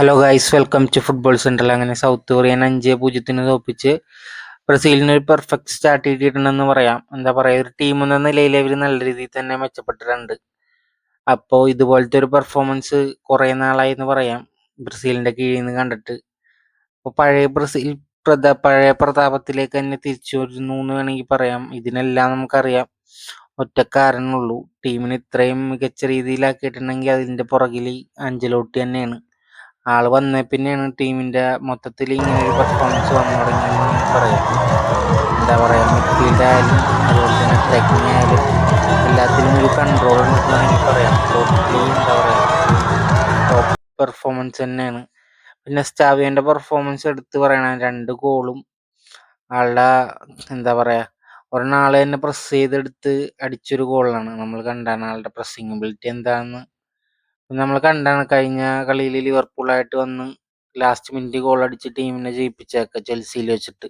Hello guys welcome to football central അങ്ങനെ south Korean അഞ്ച് പൂജ്യത്തിന് തോപ്പിച്ച് ബ്രസീലിന് ഒരു പെർഫെക്റ്റ് സ്റ്റാർട്ട് കിട്ടിയിട്ടുണ്ടെന്ന് പറയാം. എന്താ പറയുക ഒരു ടീം എന്ന നിലയിൽ അവർ നല്ല രീതിയിൽ തന്നെ മെച്ചപ്പെട്ടിട്ടുണ്ട്. അപ്പോൾ ഇതുപോലത്തെ ഒരു പെർഫോമൻസ് കുറേ നാളായി എന്ന് പറയാം ബ്രസീലിന്റെ കീഴിൽ നിന്ന് കണ്ടിട്ട്. അപ്പോൾ പഴയ ബ്രസീൽ പ്രതാ പഴയ പ്രതാപത്തിലേക്ക് തന്നെ തിരിച്ചു വരുന്നു എന്ന് വേണമെങ്കിൽ പറയാം. ഇതിനെല്ലാം നമുക്കറിയാം. ഒറ്റ കാരണമുള്ളൂ ടീമിന് ഇത്രയും മികച്ച രീതിയിലാക്കിയിട്ടുണ്ടെങ്കിൽ അതിന്റെ പുറകിൽ അഞ്ചലോട്ടി തന്നെയാണ്. ആൾ വന്ന പിന്നെയാണ് ടീമിന്റെ മൊത്തത്തിൽ ഇങ്ങനെ ഒരു പെർഫോമൻസ് വന്നു തുടങ്ങിയെന്ന് പറയാം. എന്താ പറയാ മിഡ്ഫീൽഡ് ആയാലും അതുപോലെ തന്നെ ട്രക്കിംഗ് ആയാലും എല്ലാത്തിനും ഒരു കൺട്രോൾ ഉണ്ടെന്ന് പറയാം. എന്താ പറയാ ടോപ്പ് പെർഫോമൻസ് തന്നെയാണ്. പിന്നെ സ്റ്റാവിയന്റെ പെർഫോമൻസ് എടുത്ത് പറയണ രണ്ട് ഗോളും ആളുടെ എന്താ പറയാ ഒരെണ്ണാളെ തന്നെ പ്രസ് ചെയ്തെടുത്ത് അടിച്ചൊരു ഗോളാണ് നമ്മൾ കണ്ടാണ് ആളുടെ പ്രസ്സിംഗ് എബിലിറ്റി എന്താണെന്ന് നമ്മൾ കണ്ടാണ് കഴിഞ്ഞ കളിയിൽ ലിവർപൂളായിട്ട് വന്ന് ലാസ്റ്റ് മിനിറ്റ് ഗോൾ അടിച്ച് ടീമിനെ ജയിപ്പിച്ചേക്ക ചെൽസിയിൽ വെച്ചിട്ട്.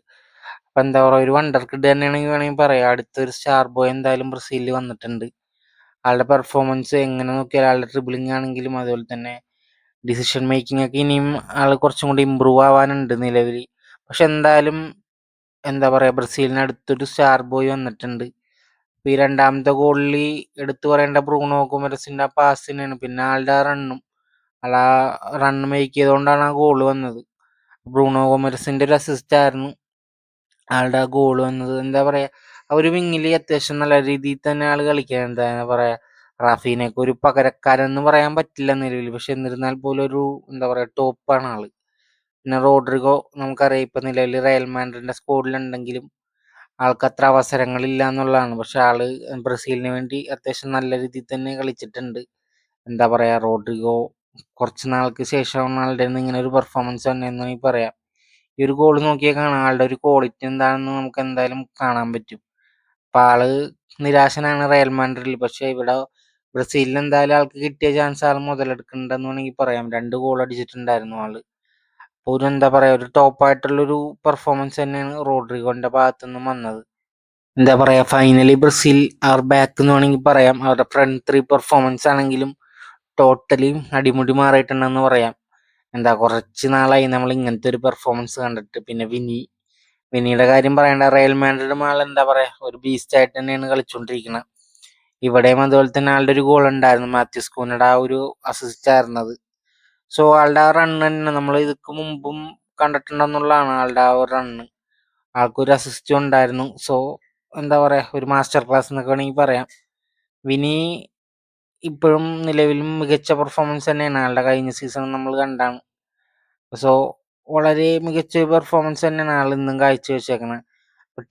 അപ്പൊ എന്താ പറയുക ഒരു വണ്ടർ കിഡ് തന്നെയാണെങ്കിൽ വേണമെങ്കിൽ പറയാം. അടുത്തൊരു സ്റ്റാർ ബോയ് എന്തായാലും ബ്രസീലിൽ വന്നിട്ടുണ്ട്. ആളുടെ പെർഫോമൻസ് എങ്ങനെ നോക്കിയാൽ ആളുടെ ട്രിബിളിംഗ് ആണെങ്കിലും അതുപോലെ തന്നെ ഡിസിഷൻ മേക്കിംഗ് ഒക്കെ ഇനിയും ആൾ കുറച്ചും കൂടി ഇമ്പ്രൂവ് ആവാനുണ്ട് നിലവിൽ പക്ഷെ എന്തായാലും എന്താ പറയുക ബ്രസീലിന് അടുത്തൊരു സ്റ്റാർ ബോയ് വന്നിട്ടുണ്ട്. ഈ രണ്ടാമത്തെ ഗോളിൽ എടുത്തു പറയേണ്ട ബ്രൂണോ കുമരസിന്റെ ആ പാസിനാണ് പിന്നെ ആളുടെ ആ റണ്ണും ആ റണ്ണ് മേക്ക് ചെയ്തുകൊണ്ടാണ് ആ ഗോൾ വന്നത്. ബ്രൂണോ കുമരസിന്റെ ഒരു അസിസ്റ്റ് ആയിരുന്നു. ആളുടെ ഗോൾ വന്നത്. എന്താ പറയാ ആ ഒരു വിങ്ങിൽ അത്യാവശ്യം നല്ല രീതിയിൽ തന്നെ ആൾ കളിക്കാൻ എന്താ പറയാ റാഫീനൊക്കെ ഒരു പകരക്കാരെന്ന് പറയാൻ പറ്റില്ല നിലവിൽ. പക്ഷെ എന്നിരുന്നാൽ പോലും ഒരു എന്താ പറയാ ടോപ്പാണ് ആൾ. പിന്നെ റോഡ്രിഗോ നമുക്കറിയാം ഇപ്പൊ നിലവിൽ റയൽ മാൻഡ്രിന്റെ സ്കോഡിലുണ്ടെങ്കിലും ആൾക്ക് അത്ര അവസരങ്ങളില്ല എന്നുള്ളതാണ് പക്ഷെ ആൾ ബ്രസീലിന് വേണ്ടി അത്യാവശ്യം നല്ല രീതിയിൽ തന്നെ കളിച്ചിട്ടുണ്ട്. എന്താ പറയാ റോഡ്രിഗോ കുറച്ച് നാൾക്ക് ശേഷം ആളുടെ ഇങ്ങനെ ഒരു പെർഫോമൻസ് തന്നെ എന്ന് പറയാം. ഈ ഒരു ഗോൾ നോക്കിയാൽ കാണാം. ആളുടെ ഒരു ക്വാളിറ്റി എന്താണെന്ന് നമുക്ക് എന്തായാലും കാണാൻ പറ്റും. അപ്പൊ ആൾ നിരാശനാണ് റയൽ മാൻഡ്രിൽ പക്ഷെ ഇവിടെ ബ്രസീലിൽ എന്തായാലും ആൾക്ക് കിട്ടിയ ചാൻസ് ആൾ മുതലെടുക്കുന്നുണ്ടെന്ന് വേണമെങ്കിൽ പറയാം. രണ്ട് ഗോൾ അടിച്ചിട്ടുണ്ടായിരുന്നു ആൾ. ഒരു എന്താ പറയാ ഒരു ടോപ്പ് ആയിട്ടുള്ള ഒരു പെർഫോമൻസ് തന്നെയാണ് റോഡ്രിഗോന്റെ ഭാഗത്തു നിന്നും വന്നത്. എന്താ പറയാ ഫൈനലി ബ്രസീൽ അവർ ബാക്ക് എന്ന് വേണമെങ്കിൽ പറയാം. അവരുടെ ഫ്രണ്ട് ത്രീ പെർഫോമൻസ് ആണെങ്കിലും ടോട്ടലി അടിമുടി മാറിയിട്ടുണ്ടെന്ന് പറയാം. എന്താ കുറച്ച് നാളായി നമ്മൾ ഇങ്ങനത്തെ ഒരു പെർഫോമൻസ് കണ്ടിട്ട്. പിന്നെ വിനി വിനിയുടെ കാര്യം പറയേണ്ട റയൽ മാൻഡ്രിഡ് മാൾ എന്താ പറയാ ഒരു ബീസ്റ്റ് ആയിട്ട് തന്നെയാണ് കളിച്ചുകൊണ്ടിരിക്കുന്നത് ഇവിടെയും അതുപോലെ തന്നെ ആളുടെ ഒരു ഗോൾ ഉണ്ടായിരുന്നു. മാത്യൂസ് കൂനയുടെ ആ ഒരു അസിസ്റ്റ് ആയിരുന്നത്. സോ ആളുടെ ആ റണ്ണ് തന്നെ നമ്മൾ ഇതിക്ക് മുമ്പും കണ്ടിട്ടുണ്ടെന്നുള്ളതാണ് ആളുടെ ആ ഒരു റണ്ണ് ആൾക്കൊരു അസിസ്റ്റും ഉണ്ടായിരുന്നു. സോ എന്താ പറയുക ഒരു മാസ്റ്റർ ക്ലാസ് എന്നൊക്കെ വേണമെങ്കിൽ പറയാം. വിനി ഇപ്പോഴും നിലവിലും മികച്ച പെർഫോമൻസ് തന്നെയാണ്. ആളുടെ കഴിഞ്ഞ സീസൺ നമ്മൾ കണ്ടാണ്. സോ വളരെ മികച്ച പെർഫോമൻസ് തന്നെയാണ് ആൾ ഇന്നും കാഴ്ചവെച്ചേക്കുന്നത്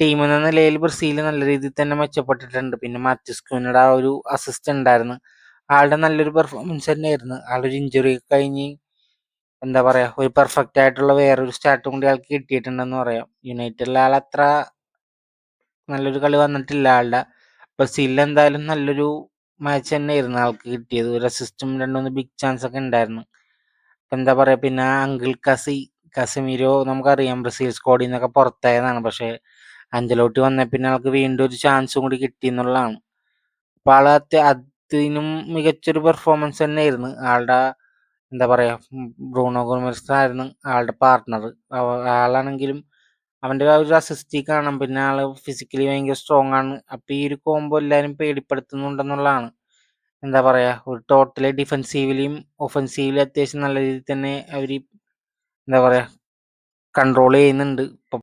ടീം എന്ന നിലയിൽ ബ്രസീൽ നല്ല രീതിയിൽ തന്നെ മെച്ചപ്പെട്ടിട്ടുണ്ട്. പിന്നെ മാത്യൂസ് ക്യൂനയുടെ ആ ഒരു അസിസ്റ്റ് ഉണ്ടായിരുന്നു. ആളുടെ നല്ലൊരു പെർഫോമൻസ് തന്നെയായിരുന്നു. ആളൊരു ഇഞ്ചുറി കഴിഞ്ഞ് എന്താ പറയാ ഒരു പെർഫെക്റ്റ് ആയിട്ടുള്ള വേറൊരു സ്റ്റാർട്ടും കൂടി ആൾക്ക് കിട്ടിയിട്ടുണ്ടെന്ന് പറയാം. യുണൈറ്റഡിലെ ആൾ അത്ര നല്ലൊരു കളി വന്നിട്ടില്ല ആളുടെ. ബ്രസീലിൽ എന്തായാലും നല്ലൊരു മാച്ച് തന്നെയായിരുന്നു ആൾക്ക് കിട്ടിയത്. ഒരു അസിസ്റ്റും രണ്ടുമൂന്ന് ബിഗ് ചാൻസ് ഒക്കെ ഉണ്ടായിരുന്നു. എന്താ പറയാ പിന്നെ അങ്കിൾ കസി കസമീരോ നമുക്കറിയാം ബ്രസീൽ സ്ക്വാഡിൽ നിന്നൊക്കെ പുറത്തായതാണ്. പക്ഷെ അഞ്ചലോട്ട് വന്ന പിന്നെ ആൾക്ക് വീണ്ടും ഒരു ചാൻസും കൂടി കിട്ടി എന്നുള്ളതാണ്. അപ്പൊ ആൾ അതിനും മികച്ചൊരു പെർഫോമൻസ് തന്നെയായിരുന്നു. ആളുടെ എന്താ പറയാ ബ്രൂണോ ഗോമസ് ആയിരുന്നു ആളുടെ പാർട്ട്ണർ ആളാണെങ്കിലും അവന്റെ ആ ഒരു അസിസ്റ്റി കാണാം. പിന്നെ ആൾ ഫിസിക്കലി ഭയങ്കര സ്ട്രോങ് ആണ്. അപ്പൊ ഈ ഒരു കോംബോ എല്ലാവരും പേടിപ്പെടുത്തുന്നുണ്ടെന്നുള്ളതാണ്. എന്താ പറയാ ഒരു ടോട്ടലി ഡിഫെൻസീവിലും ഒഫെൻസീവിലും അത്യാവശ്യം നല്ല രീതിയിൽ തന്നെ അവർ എന്താ പറയാ കൺട്രോൾ ചെയ്യുന്നുണ്ട്. ഇപ്പൊ